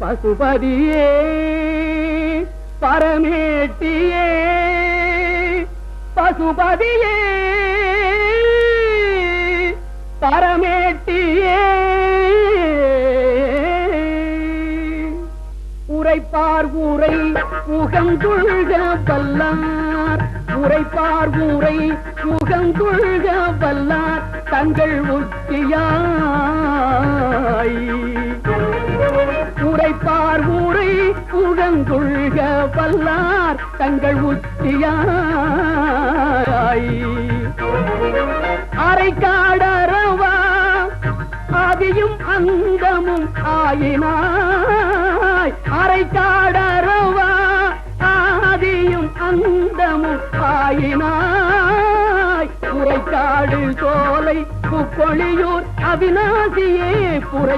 பசுபதியே பரமேட்டியே பசுபதியே பரமேட்டியே. உரைப்பார் ஊரை முகங்குள்க வல்லார். உரைப்பார் ஊரை முகங்குள்க வல்லார். தங்கள் உச்சியாய் முகங்குள்க வல்லார் தங்கள் உச்சியாய் அரைக்காடரவா ஆதியும் அந்தமும் ஆயினாய். அரைக்காடரவா ஆதியும் அந்தமும் ஆயினாய். உரைக்காடு சோலை புப்பொழியூர் அவிநாசியே புரை